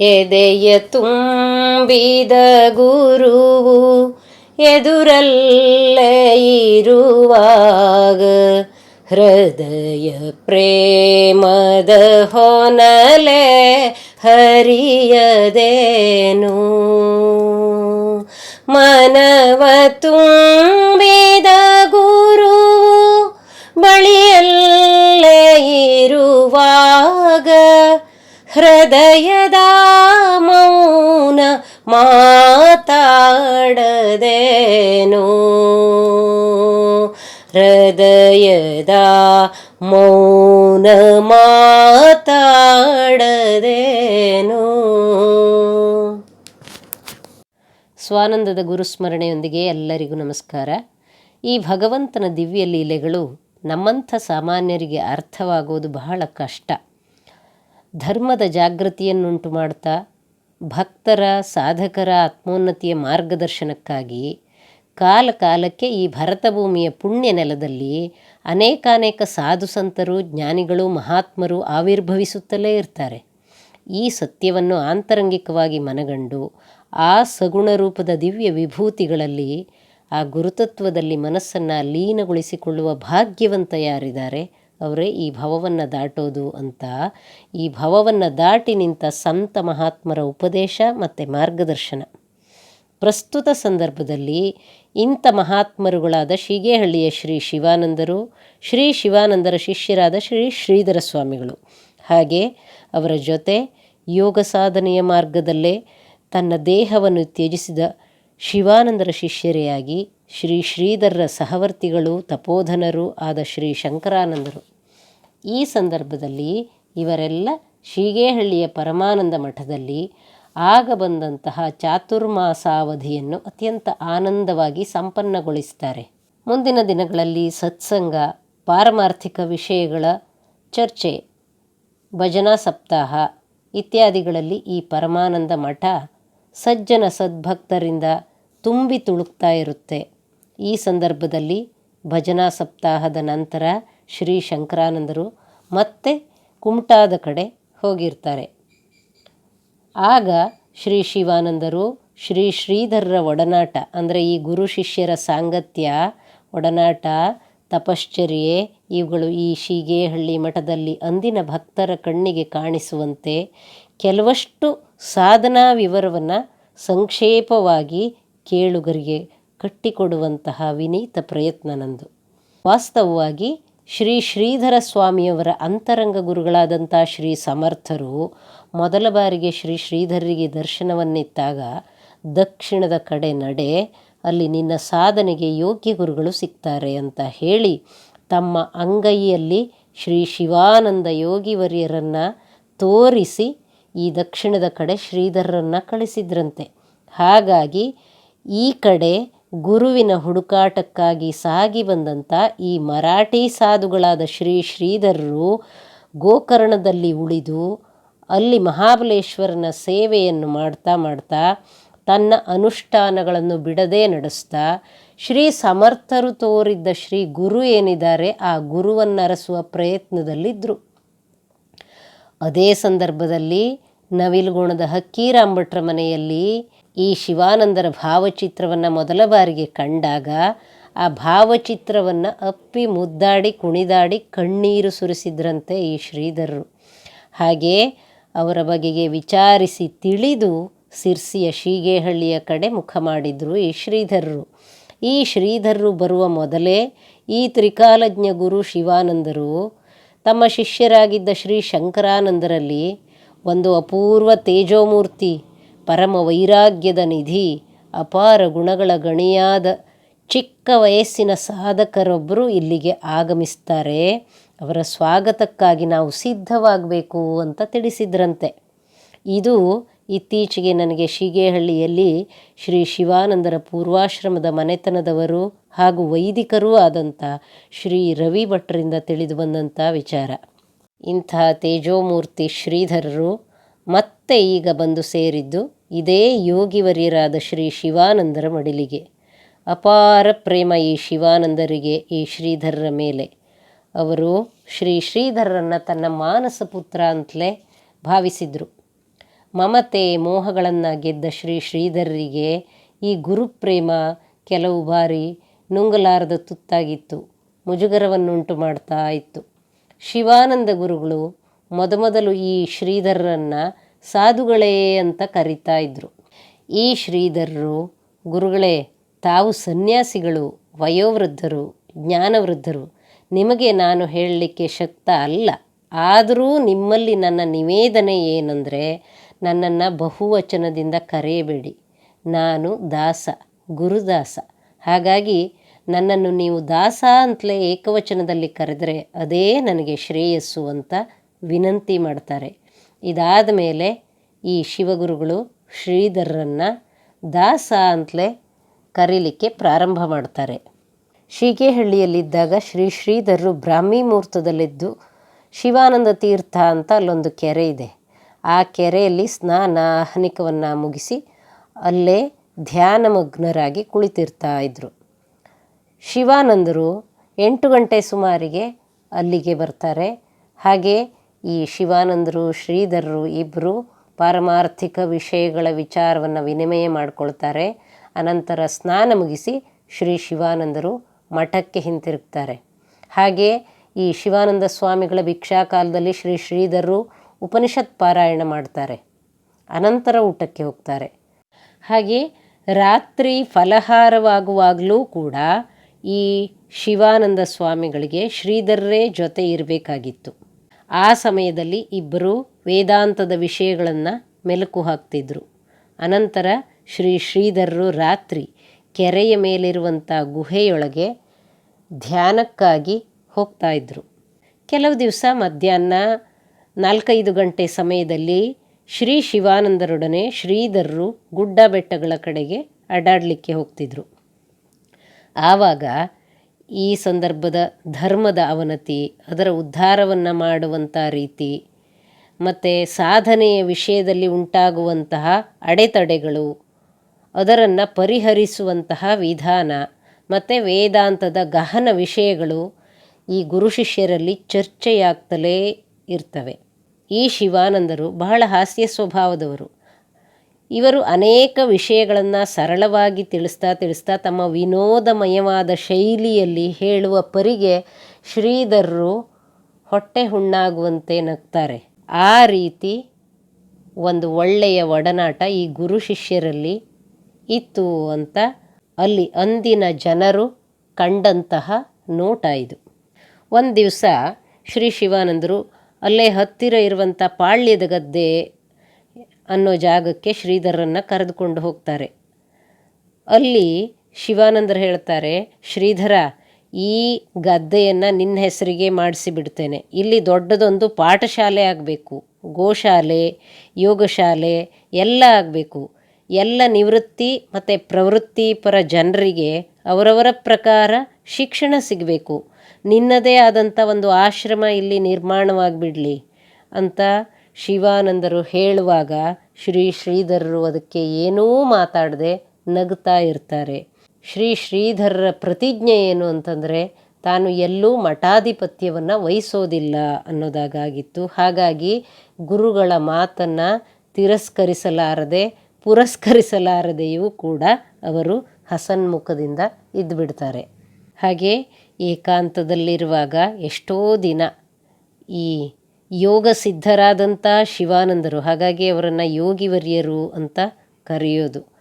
ಎದೆಯ ತುಂಬಿದ ಗುರುವು ಎದುರಲ್ಲೇ ಇರುವಾಗ ಹೃದಯ ಪ್ರೇಮದ ಹೊನಲೆ ಹರಿಯದೇನು? ಮನವ ತುಂಬಿದ ಗುರು ಹೃದಯದ ಮೌನ ಮಾತಾಡದೇನು? ಹೃದಯದ ಮೌನ ಮಾತಾಡದೇನು? ಸ್ವಾನಂದದ ಗುರುಸ್ಮರಣೆಯೊಂದಿಗೆ ಎಲ್ಲರಿಗೂ ನಮಸ್ಕಾರ. ಈ ಭಗವಂತನ ದಿವ್ಯ ಲೀಲೆಗಳು ನಮ್ಮಂಥ ಸಾಮಾನ್ಯರಿಗೆ ಅರ್ಥವಾಗುವುದು ಬಹಳ ಕಷ್ಟ. ಧರ್ಮದ ಜಾಗೃತಿಯನ್ನುಂಟು ಮಾಡ್ತಾ ಭಕ್ತರ, ಸಾಧಕರ ಆತ್ಮೋನ್ನತಿಯ ಮಾರ್ಗದರ್ಶನಕ್ಕಾಗಿ ಕಾಲಕಾಲಕ್ಕೆ ಈ ಭರತ ಭೂಮಿಯ ಪುಣ್ಯ ನೆಲದಲ್ಲಿ ಅನೇಕಾನೇಕ ಸಾಧು ಸಂತರು, ಜ್ಞಾನಿಗಳು, ಮಹಾತ್ಮರು ಆವಿರ್ಭವಿಸುತ್ತಲೇ ಇರ್ತಾರೆ. ಈ ಸತ್ಯವನ್ನು ಆಂತರಂಗಿಕವಾಗಿ ಮನಗಂಡು ಆ ಸಗುಣ ರೂಪದ ದಿವ್ಯ ವಿಭೂತಿಗಳಲ್ಲಿ ಆ ಗುರುತತ್ವದಲ್ಲಿ ಮನಸ್ಸನ್ನು ಲೀನಗೊಳಿಸಿಕೊಳ್ಳುವ ಭಾಗ್ಯವಂತ ಯಾರಿದ್ದಾರೆ? ಅವರೇ, ಈ ಭವವನ್ನು ದಾಟೋದು ಅಂತ. ಈ ಭವವನ್ನು ದಾಟಿ ನಿಂತ ಸಂತ ಮಹಾತ್ಮರ ಉಪದೇಶ ಮತ್ತು ಮಾರ್ಗದರ್ಶನ. ಪ್ರಸ್ತುತ ಸಂದರ್ಭದಲ್ಲಿ ಇಂಥ ಮಹಾತ್ಮರುಗಳಾದ ಶೀಗೇಹಳ್ಳಿಯ ಶ್ರೀ ಶಿವಾನಂದರು, ಶ್ರೀ ಶಿವಾನಂದರ ಶಿಷ್ಯರಾದ ಶ್ರೀ ಶ್ರೀಧರ ಸ್ವಾಮಿಗಳು. ಹಾಗೆ ಅವರ ಜೊತೆ ಯೋಗ ಸಾಧನೆಯ ಮಾರ್ಗದಲ್ಲೇ ತನ್ನ ದೇಹವನ್ನು ತ್ಯಜಿಸಿದ ಶಿವಾನಂದರ ಶಿಷ್ಯರೆಯಾಗಿ ಶ್ರೀ ಶ್ರೀಧರರ ಸಹವರ್ತಿಗಳು, ತಪೋಧನರು ಆದ ಶ್ರೀ ಶಂಕರಾನಂದರು. ಈ ಸಂದರ್ಭದಲ್ಲಿ ಇವರೆಲ್ಲ ಶೀಗೇಹಳ್ಳಿಯ ಪರಮಾನಂದ ಮಠದಲ್ಲಿ ಆಗ ಬಂದಂತಹ ಚಾತುರ್ಮಾಸಾವಧಿಯನ್ನು ಅತ್ಯಂತ ಆನಂದವಾಗಿ ಸಂಪನ್ನಗೊಳಿಸ್ತಾರೆ. ಮುಂದಿನ ದಿನಗಳಲ್ಲಿ ಸತ್ಸಂಗ, ಪಾರಮಾರ್ಥಿಕ ವಿಷಯಗಳ ಚರ್ಚೆ, ಭಜನಾ ಸಪ್ತಾಹ ಇತ್ಯಾದಿಗಳಲ್ಲಿ ಈ ಪರಮಾನಂದ ಮಠ ಸಜ್ಜನ ಸದ್ಭಕ್ತರಿಂದ ತುಂಬಿ ತುಳುಕ್ತಾ ಇರುತ್ತೆ. ಈ ಸಂದರ್ಭದಲ್ಲಿ ಭಜನಾ ಸಪ್ತಾಹದ ನಂತರ ಶ್ರೀ ಶಂಕರಾನಂದರು ಮತ್ತೆ ಕುಮಟಾದ ಕಡೆ ಹೋಗಿರ್ತಾರೆ. ಆಗ ಶ್ರೀ ಶಿವಾನಂದರು ಶ್ರೀ ಶ್ರೀಧರರ ಒಡನಾಟ, ಅಂದರೆ ಈ ಗುರು ಶಿಷ್ಯರ ಸಾಂಗತ್ಯ, ಒಡನಾಟ, ತಪಶ್ಚರ್ಯೆ, ಇವುಗಳು ಈ ಶೀಗೇಹಳ್ಳಿ ಮಠದಲ್ಲಿ ಅಂದಿನ ಭಕ್ತರ ಕಣ್ಣಿಗೆ ಕಾಣಿಸುವಂತೆ ಕೆಲವಷ್ಟು ಸಾಧನಾ ವಿವರವನ್ನು ಸಂಕ್ಷೇಪವಾಗಿ ಕೇಳುಗರಿಗೆ ಕಟ್ಟಿಕೊಡುವಂತಹ ವಿನೀತ ಪ್ರಯತ್ನ ನಂದು. ವಾಸ್ತವವಾಗಿ ಶ್ರೀ ಶ್ರೀಧರ ಸ್ವಾಮಿಯವರ ಅಂತರಂಗ ಗುರುಗಳಾದಂಥ ಶ್ರೀ ಸಮರ್ಥರು ಮೊದಲ ಬಾರಿಗೆ ಶ್ರೀ ಶ್ರೀಧರರಿಗೆ ದರ್ಶನವನ್ನಿತ್ತಾಗ ದಕ್ಷಿಣದ ಕಡೆ ನಡೆ, ಅಲ್ಲಿ ನಿನ್ನ ಸಾಧನೆಗೆ ಯೋಗ್ಯ ಗುರುಗಳು ಸಿಗ್ತಾರೆ ಅಂತ ಹೇಳಿ ತಮ್ಮ ಅಂಗೈಯಲ್ಲಿ ಶ್ರೀ ಶಿವಾನಂದ ಯೋಗಿವರ್ಯರನ್ನು ತೋರಿಸಿ ಈ ದಕ್ಷಿಣದ ಕಡೆ ಶ್ರೀಧರರನ್ನು ಕಳಿಸಿದ್ರಂತೆ. ಹಾಗಾಗಿ ಈ ಕಡೆ ಗುರುವಿನ ಹುಡುಕಾಟಕ್ಕಾಗಿ ಸಾಗಿ ಬಂದಂಥ ಈ ಮರಾಠಿ ಸಾಧುಗಳಾದ ಶ್ರೀ ಶ್ರೀಧರರು ಗೋಕರ್ಣದಲ್ಲಿ ಉಳಿದು ಅಲ್ಲಿ ಮಹಾಬಲೇಶ್ವರನ ಸೇವೆಯನ್ನು ಮಾಡ್ತಾ ಮಾಡ್ತಾ ತನ್ನ ಅನುಷ್ಠಾನಗಳನ್ನು ಬಿಡದೇ ನಡೆಸ್ತಾ ಶ್ರೀ ಸಮರ್ಥರು ತೋರಿದ್ದ ಶ್ರೀ ಗುರು ಏನಿದ್ದಾರೆ ಆ ಗುರುವನ್ನರಸುವ ಪ್ರಯತ್ನದಲ್ಲಿದ್ದರು ಅದೇ ಸಂದರ್ಭದಲ್ಲಿ ನವಿಲುಗೋಣದ ಹಕ್ಕೀರಾಂಭಟ್ರ ಮನೆಯಲ್ಲಿ ಈ ಶಿವಾನಂದರ ಭಾವಚಿತ್ರವನ್ನು ಮೊದಲ ಬಾರಿಗೆ ಕಂಡಾಗ, ಆ ಭಾವಚಿತ್ರವನ್ನು ಅಪ್ಪಿ ಮುದ್ದಾಡಿ ಕುಣಿದಾಡಿ ಕಣ್ಣೀರು ಸುರಿಸಿದ್ರಂತೆ ಈ ಶ್ರೀಧರರು. ಹಾಗೆ ಅವರ ಬಗೆಗೆ ವಿಚಾರಿಸಿ ತಿಳಿದು ಸಿರ್ಸಿಯ ಶೀಗೇಹಳ್ಳಿಯ ಕಡೆ ಮುಖ ಮಾಡಿದರು ಈ ಶ್ರೀಧರರು. ಈ ಶ್ರೀಧರರು ಬರುವ ಮೊದಲೇ ಈ ತ್ರಿಕಾಲಜ್ಞ ಗುರು ಶಿವಾನಂದರು. ತಮ್ಮ ಶಿಷ್ಯರಾಗಿದ್ದ ಶ್ರೀ ಶಂಕರಾನಂದರಲ್ಲಿ ಒಂದು ಅಪೂರ್ವ ತೇಜೋಮೂರ್ತಿ ಪರಮ ವೈರಾಗ್ಯದ ನಿಧಿ, ಅಪಾರ ಗುಣಗಳ ಗಣಿಯಾದ ಚಿಕ್ಕ ವಯಸ್ಸಿನ ಸಾಧಕರೊಬ್ಬರು ಇಲ್ಲಿಗೆ ಆಗಮಿಸ್ತಾರೆ. ಅವರ ಸ್ವಾಗತಕ್ಕಾಗಿ ನಾವು ಸಿದ್ಧವಾಗಬೇಕು ಅಂತ ತಿಳಿಸಿದ್ರಂತೆ. ಇದು ಇತ್ತೀಚೆಗೆ ನನಗೆ ಶೀಗೆಹಳ್ಳಿಯಲ್ಲಿ ಶ್ರೀ ಶಿವಾನಂದರ ಪೂರ್ವಾಶ್ರಮದ ಮನೆತನದವರು ಹಾಗೂ ವೈದಿಕರೂ ಆದಂಥ ಶ್ರೀ ರವಿ ಭಟ್ರಿಂದ ತಿಳಿದು ಬಂದಂಥ ವಿಚಾರ. ಇಂಥ ತೇಜೋಮೂರ್ತಿ ಶ್ರೀಧರರು ಮತ್ತೆ ಈಗ ಬಂದು ಸೇರಿದ್ದು ಇದೇ ಯೋಗಿವರ್ಯರಾದ ಶ್ರೀ ಶಿವಾನಂದರ ಮಡಿಲಿಗೆ. ಅಪಾರ ಪ್ರೇಮ ಈ ಶಿವಾನಂದರಿಗೆ ಈ ಶ್ರೀಧರರ ಮೇಲೆ. ಅವರು ಶ್ರೀ ಶ್ರೀಧರರನ್ನು ತನ್ನ ಮಾನಸ ಪುತ್ರ ಅಂತಲೇ ಭಾವಿಸಿದರು. ಮಮತೆ ಮೋಹಗಳನ್ನು ಗೆದ್ದ ಶ್ರೀ ಶ್ರೀಧರರಿಗೆ ಈ ಗುರುಪ್ರೇಮ ಕೆಲವು ಬಾರಿ ನುಂಗಲಾರದ ತುತ್ತಾಗಿತ್ತು. ಮುಜುಗರವನ್ನುಂಟು ಮಾಡ್ತಾ ಇತ್ತು. ಶಿವಾನಂದ ಗುರುಗಳು ಮೊದಮೊದಲು ಈ ಶ್ರೀಧರರನ್ನು ಸಾಧುಗಳೇ ಅಂತ ಕರೀತಾ ಇದ್ದರು ಈ ಶ್ರೀಧರರು, ಗುರುಗಳೇ, ತಾವು ಸನ್ಯಾಸಿಗಳು, ವಯೋವೃದ್ಧರು, ಜ್ಞಾನವೃದ್ಧರು, ನಿಮಗೆ ನಾನು ಹೇಳಲಿಕ್ಕೆ ಶಕ್ತ ಅಲ್ಲ. ಆದರೂ ನಿಮ್ಮಲ್ಲಿ ನನ್ನ ನಿವೇದನೆ ಏನಂದರೆ, ನನ್ನನ್ನು ಬಹುವಚನದಿಂದ ಕರೆಯಬೇಡಿ. ನಾನು ದಾಸ, ಗುರುದಾಸ. ಹಾಗಾಗಿ ನನ್ನನ್ನು ನೀವು ದಾಸ ಅಂತಲೇ ಏಕವಚನದಲ್ಲಿ ಕರೆದರೆ ಅದೇ ನನಗೆ ಶ್ರೇಯಸ್ಸು ಅಂತ ವಿನಂತಿ ಮಾಡ್ತಾರೆ. ಇದಾದ ಮೇಲೆ ಈ ಶಿವಗುರುಗಳು ಶ್ರೀಧರರನ್ನು ದಾಸ ಅಂತಲೇ ಕರೀಲಿಕ್ಕೆ ಪ್ರಾರಂಭ ಮಾಡ್ತಾರೆ. ಶೀಗೇಹಳ್ಳಿಯಲ್ಲಿದ್ದಾಗ ಶ್ರೀ ಶ್ರೀಧರರು ಬ್ರಾಹ್ಮಿ ಮುಹೂರ್ತದಲ್ಲಿದ್ದು ಶಿವಾನಂದ ತೀರ್ಥ ಅಂತ ಅಲ್ಲೊಂದು ಕೆರೆ ಇದೆ. ಆ ಕೆರೆಯಲ್ಲಿ ಸ್ನಾನ ಹನಿಕವನ್ನು ಮುಗಿಸಿ ಅಲ್ಲೇ ಧ್ಯಾನಮಗ್ನರಾಗಿ ಕುಳಿತಿರ್ತಾ ಇದ್ದರು ಶಿವಾನಂದರು ಎಂಟು ಗಂಟೆ ಸುಮಾರಿಗೆ ಅಲ್ಲಿಗೆ ಬರ್ತಾರೆ. ಹಾಗೆ ಈ ಶಿವಾನಂದರು, ಶ್ರೀಧರರು ಇಬ್ಬರು ಪಾರಮಾರ್ಥಿಕ ವಿಷಯಗಳ ವಿಚಾರವನ್ನು ವಿನಿಮಯ ಮಾಡಿಕೊಳ್ತಾರೆ. ಅನಂತರ ಸ್ನಾನ ಮುಗಿಸಿ ಶ್ರೀ ಶಿವಾನಂದರು ಮಠಕ್ಕೆ ಹಿಂತಿರುಗ್ತಾರೆ. ಹಾಗೆ ಈ ಶಿವಾನಂದ ಸ್ವಾಮಿಗಳ ಭಿಕ್ಷಾ ಕಾಲದಲ್ಲಿ ಶ್ರೀ ಶ್ರೀಧರರು ಉಪನಿಷತ್ ಪಾರಾಯಣ ಮಾಡ್ತಾರೆ. ಅನಂತರ ಊಟಕ್ಕೆ ಹೋಗ್ತಾರೆ. ಹಾಗೆ ರಾತ್ರಿ ಫಲಹಾರವಾಗುವಾಗಲೂ ಕೂಡ ಈ ಶಿವಾನಂದ ಸ್ವಾಮಿಗಳಿಗೆ ಶ್ರೀಧರರೇ ಜೊತೆ ಇರಬೇಕಾಗಿತ್ತು. ಆ ಸಮಯದಲ್ಲಿ ಇಬ್ಬರೂ ವೇದಾಂತದ ವಿಷಯಗಳನ್ನು ಮೆಲುಕು ಹಾಕ್ತಿದ್ರು. ಅನಂತರ ಶ್ರೀ ಶ್ರೀಧರರು ರಾತ್ರಿ ಕೆರೆಯ ಮೇಲಿರುವಂಥ ಗುಹೆಯೊಳಗೆ ಧ್ಯಾನಕ್ಕಾಗಿ ಹೋಗ್ತಾ ಇದ್ದರು ಕೆಲವು ದಿವಸ ಮಧ್ಯಾಹ್ನ ನಾಲ್ಕೈದು ಗಂಟೆ ಸಮಯದಲ್ಲಿ ಶ್ರೀ ಶಿವಾನಂದರೊಡನೆ ಶ್ರೀಧರರು ಗುಡ್ಡ ಬೆಟ್ಟಗಳ ಕಡೆಗೆ ಅಡ್ಡಾಡಲಿಕ್ಕೆ ಹೋಗ್ತಿದ್ರು. ಆವಾಗ ಈ ಸಂದರ್ಭದ ಧರ್ಮದ ಅವನತಿ, ಅದರ ಉದ್ಧಾರವನ್ನು ಮಾಡುವಂಥ ರೀತಿ, ಮತ್ತು ಸಾಧನೆಯ ವಿಷಯದಲ್ಲಿ ಉಂಟಾಗುವಂತಹ ಅಡೆತಡೆಗಳು, ಅದರನ್ನು ಪರಿಹರಿಸುವಂತಹ ವಿಧಾನ, ಮತ್ತು ವೇದಾಂತದ ಗಹನ ವಿಷಯಗಳು ಈ ಗುರು ಶಿಷ್ಯರಲ್ಲಿ ಚರ್ಚೆಯಾಗ್ತಲೇ ಇರ್ತವೆ. ಈ ಶಿವಾನಂದರು ಬಹಳ ಹಾಸ್ಯ ಸ್ವಭಾವದವರು. ಇವರು ಅನೇಕ ವಿಷಯಗಳನ್ನು ಸರಳವಾಗಿ ತಿಳಿಸ್ತಾ ತಿಳಿಸ್ತಾ ತಮ್ಮ ವಿನೋದಮಯವಾದ ಶೈಲಿಯಲ್ಲಿ ಹೇಳುವ ಪರಿಗೆ ಶ್ರೀಧರರು ಹೊಟ್ಟೆ ಹುಣ್ಣಾಗುವಂತೆ ನಗ್ತಾರೆ. ಆ ರೀತಿ ಒಂದು ಒಳ್ಳೆಯ ಒಡನಾಟ ಈ ಗುರು ಶಿಷ್ಯರಲ್ಲಿ ಇತ್ತು ಅಂತ ಅಲ್ಲಿ ಅಂದಿನ ಜನರು ಕಂಡಂತಹ ನೋಟ ಇದು. ಒಂದು ದಿವಸ ಶ್ರೀ ಶಿವಾನಂದರು ಅಲ್ಲೇ ಹತ್ತಿರ ಇರುವಂಥ ಪಾಳ್ಯದ ಗದ್ದೆ ಅನ್ನೋ ಜಾಗಕ್ಕೆ ಶ್ರೀಧರನ್ನು ಕರೆದುಕೊಂಡು ಹೋಗ್ತಾರೆ. ಅಲ್ಲಿ ಶಿವಾನಂದರು ಹೇಳ್ತಾರೆ, ಶ್ರೀಧರ, ಈ ಗದ್ದೆಯನ್ನು ನಿನ್ನ ಹೆಸರಿಗೆ ಮಾಡಿಸಿಬಿಡ್ತೇನೆ ಇಲ್ಲಿ ದೊಡ್ಡದೊಂದು ಪಾಠಶಾಲೆ ಆಗಬೇಕು. ಗೋಶಾಲೆ, ಯೋಗಶಾಲೆ ಎಲ್ಲ ಆಗಬೇಕು. ಎಲ್ಲ ನಿವೃತ್ತಿ ಮತ್ತು ಪ್ರವೃತ್ತಿಪರ ಜನರಿಗೆ ಅವರವರ ಪ್ರಕಾರ ಶಿಕ್ಷಣ ಸಿಗಬೇಕು. ನಿನ್ನದೇ ಆದಂಥ ಒಂದು ಆಶ್ರಮ ಇಲ್ಲಿ ನಿರ್ಮಾಣವಾಗಿಬಿಡಲಿ ಅಂತ ಶಿವಾನಂದರು ಹೇಳುವಾಗ ಶ್ರೀ ಶ್ರೀಧರರು ಅದಕ್ಕೆ ಏನೂ ಮಾತಾಡದೆ ನಗ್ತಾ ಇರ್ತಾರೆ. ಶ್ರೀ ಶ್ರೀಧರರ ಪ್ರತಿಜ್ಞೆ ಏನು ಅಂತಂದರೆ, ತಾನು ಎಲ್ಲೂ ಮಠಾಧಿಪತ್ಯವನ್ನು ವಹಿಸೋದಿಲ್ಲ ಅನ್ನೋದಾಗಿತ್ತು ಹಾಗಾಗಿ ಗುರುಗಳ ಮಾತನ್ನು ತಿರಸ್ಕರಿಸಲಾರದೆ, ಪುರಸ್ಕರಿಸಲಾರದೆಯೂ ಕೂಡ ಅವರು ಹಸನ್ಮುಖದಿಂದ ಇದ್ದುಬಿಡ್ತಾರೆ ಹಾಗೆ ಏಕಾಂತದಲ್ಲಿರುವಾಗ ಎಷ್ಟೋ ದಿನ ಈ ಯೋಗ ಸಿದ್ಧರಾದಂಥ ಶಿವಾನಂದರು. ಹಾಗಾಗಿ ಅವರನ್ನು ಯೋಗಿವರ್ಯರು ಅಂತ ಕರೆಯೋದು.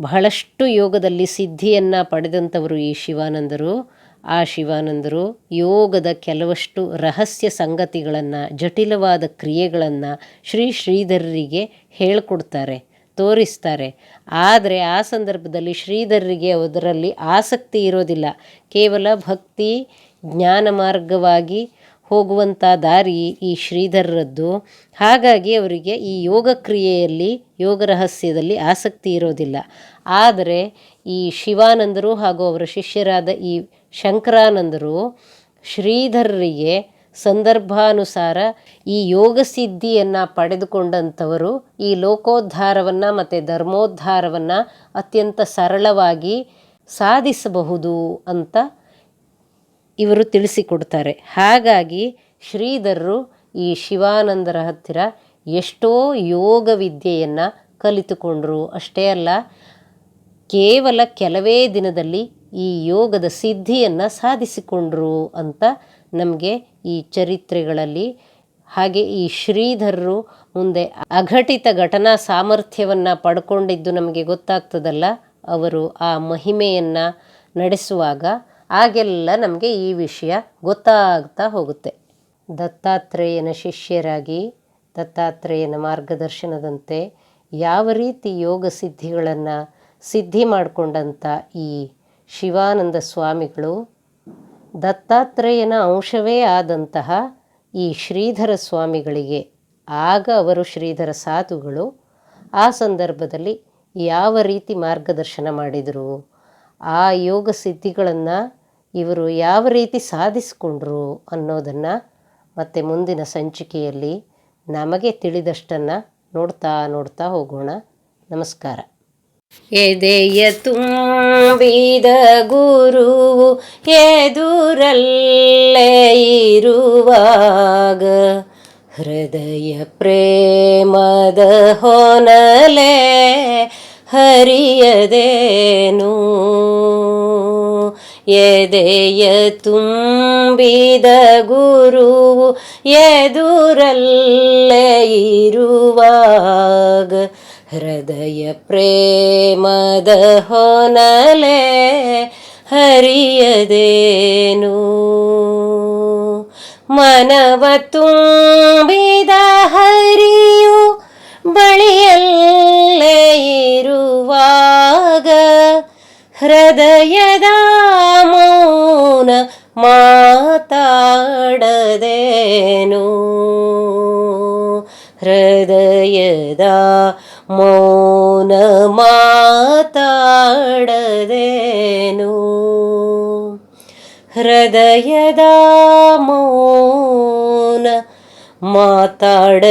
ಬಹಳಷ್ಟು ಯೋಗದಲ್ಲಿ ಸಿದ್ಧಿಯನ್ನು ಪಡೆದಂಥವರು ಈ ಶಿವಾನಂದರು. ಆ ಶಿವಾನಂದರು ಯೋಗದ ಕೆಲವಷ್ಟು ರಹಸ್ಯ ಸಂಗತಿಗಳನ್ನು, ಜಟಿಲವಾದ ಕ್ರಿಯೆಗಳನ್ನು ಶ್ರೀ ಶ್ರೀಧರರಿಗೆ ಹೇಳಿಕೊಡ್ತಾರೆ, ತೋರಿಸ್ತಾರೆ. ಆದರೆ ಆ ಸಂದರ್ಭದಲ್ಲಿ ಶ್ರೀಧರರಿಗೆ ಅದರಲ್ಲಿ ಆಸಕ್ತಿ ಇರೋದಿಲ್ಲ. ಕೇವಲ ಭಕ್ತಿ, ಜ್ಞಾನ ಮಾರ್ಗವಾಗಿ ಹೋಗುವಂಥ ದಾರಿ ಈ ಶ್ರೀಧರರದ್ದು. ಹಾಗಾಗಿ ಅವರಿಗೆ ಈ ಯೋಗ ಕ್ರಿಯೆಯಲ್ಲಿ, ಯೋಗ ರಹಸ್ಯದಲ್ಲಿ ಆಸಕ್ತಿ ಇರೋದಿಲ್ಲ. ಆದರೆ ಈ ಶಿವಾನಂದರು ಹಾಗೂ ಅವರ ಶಿಷ್ಯರಾದ ಈ ಶಂಕರಾನಂದರು ಶ್ರೀಧರರಿಗೆ ಸಂದರ್ಭಾನುಸಾರ ಈ ಯೋಗ ಸಿದ್ಧಿಯನ್ನು ಪಡೆದುಕೊಂಡಂಥವರು ಈ ಲೋಕೋದ್ಧಾರವನ್ನು ಮತ್ತು ಧರ್ಮೋದ್ಧಾರವನ್ನು ಅತ್ಯಂತ ಸರಳವಾಗಿ ಸಾಧಿಸಬಹುದು ಅಂತ ಇವರು ತಿಳಿಸಿಕೊಡ್ತಾರೆ. ಹಾಗಾಗಿ ಶ್ರೀಧರರು ಈ ಶಿವಾನಂದರ ಹತ್ತಿರ ಎಷ್ಟೋ ಯೋಗ ವಿದ್ಯೆಯನ್ನು ಕಲಿತುಕೊಂಡರು. ಅಷ್ಟೇ ಅಲ್ಲ, ಕೇವಲ ಕೆಲವೇ ದಿನದಲ್ಲಿ ಈ ಯೋಗದ ಸಿದ್ಧಿಯನ್ನು ಸಾಧಿಸಿಕೊಂಡರು ಅಂತ ನಮಗೆ ಈ ಚರಿತ್ರೆಗಳಲ್ಲಿ, ಹಾಗೆ ಈ ಶ್ರೀಧರರು ಮುಂದೆ ಅಘಟಿತ ಘಟನಾ ಸಾಮರ್ಥ್ಯವನ್ನು ಪಡ್ಕೊಂಡಿದ್ದು ನಮಗೆ ಗೊತ್ತಾಗ್ತದಲ್ಲ, ಅವರು ಆ ಮಹಿಮೆಯನ್ನು ನಡೆಸುವಾಗ ಆಗೆಲ್ಲ ನಮಗೆ ಈ ವಿಷಯ ಗೊತ್ತಾಗ್ತಾ ಹೋಗುತ್ತೆ. ದತ್ತಾತ್ರೇಯನ ಶಿಷ್ಯರಾಗಿ, ದತ್ತಾತ್ರೇಯನ ಮಾರ್ಗದರ್ಶನದಂತೆ ಯಾವ ರೀತಿ ಯೋಗ ಸಿದ್ಧಿಗಳನ್ನು ಸಿದ್ಧಿ ಮಾಡಿಕೊಂಡಂಥ ಈ ಶಿವಾನಂದ ಸ್ವಾಮಿಗಳು, ದತ್ತಾತ್ರೇಯನ ಅಂಶವೇ ಆದಂತಹ ಈ ಶ್ರೀಧರ ಸ್ವಾಮಿಗಳಿಗೆ, ಆಗ ಅವರು ಶ್ರೀಧರ ಸಾಧುಗಳು, ಆ ಸಂದರ್ಭದಲ್ಲಿ ಯಾವ ರೀತಿ ಮಾರ್ಗದರ್ಶನ ಮಾಡಿದರು, ಆ ಯೋಗ ಸಿದ್ಧಿಗಳನ್ನು ಇವರು ಯಾವ ರೀತಿ ಸಾಧಿಸಿಕೊಂಡ್ರು ಅನ್ನೋದನ್ನು ಮತ್ತು ಮುಂದಿನ ಸಂಚಿಕೆಯಲ್ಲಿ ನಮಗೆ ತಿಳಿದಷ್ಟನ್ನು ನೋಡ್ತಾ ನೋಡ್ತಾ ಹೋಗೋಣ. ನಮಸ್ಕಾರ. ಎದೆಯ ತುಂಬಿದ ಗುರುವು ಎದುರಲ್ಲೇ ಇರುವಾಗ ಹೃದಯ ಪ್ರೇಮದ ಹೊನಲೆ ಹರಿಯದೇನು? ಎದೆಯ ತುಂಬಿದ ಗುರುವು ಎದುರಲ್ಲೇ ಇರುವಾಗ ಹೃದಯ ಪ್ರೇಮದ ಹೊನಲೆ ಹರಿಯದೇನು? ಮನವ ತುಂಬಿದ ಹರಿಯು ಬಳಿಯಲ್ಲೇ ಇರುವಾಗ ಹೃದಯದ ಮಾತಾಡದೇನು ಹೃದಯದ ಮೌನ ಮಾತಾಡದೇನು ಹೃದಯದ ಮೌನ ಮಾತಾಡದೇನು